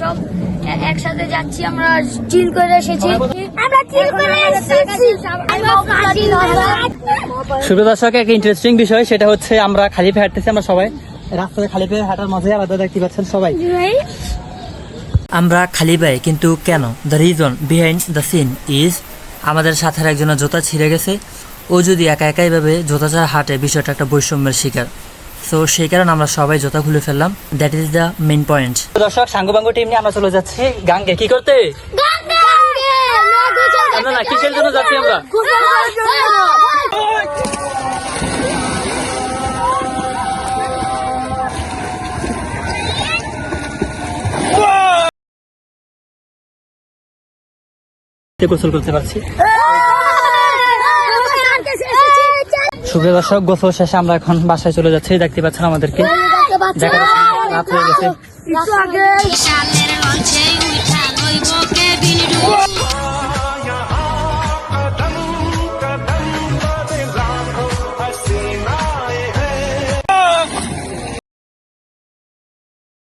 সব একসাথে যাচ্ছি আমরা চিল করে এসেছি। সুপ্রিয় দর্শক একটা ইন্টারেস্টিং বিষয় সেটা হচ্ছে আমরা খালি পেয়ে হাঁটতেছি আমরা সবাই রাস্তায় খালি পেয়ে হাঁটার মজাই আলাদা দেখতে পাচ্ছেন সবাই। আমরা খালি পাই কিন্তু কেন? The reason behind the scene is আমাদের সাথে একজনের জোতা ছিঁড়ে গেছে। ও যদি একা একাই ভাবে জুতা ছাড়া হাঁটে বিষয়টা একটা বৈষম্যের শিকার। সো সেই কারণে আমরা সবাই জুতা খুলে ফেললাম। That is the main point দর্শক সাঙ্গবাঙ্গ টিম নিয়ে আমরা চলে যাচ্ছি গাঙ্গে। কি করতে? না, না, কিসের জন্য যাচ্ছি আমরা? গোসল করতে পারছি। সুপ্রিয় দর্শক গোসল শেষে আমরা এখন বাসায় চলে যাচ্ছি। দেখতে পাচ্ছেন আমাদেরকে। দেখা যাচ্ছে রাত হয়ে গেছে।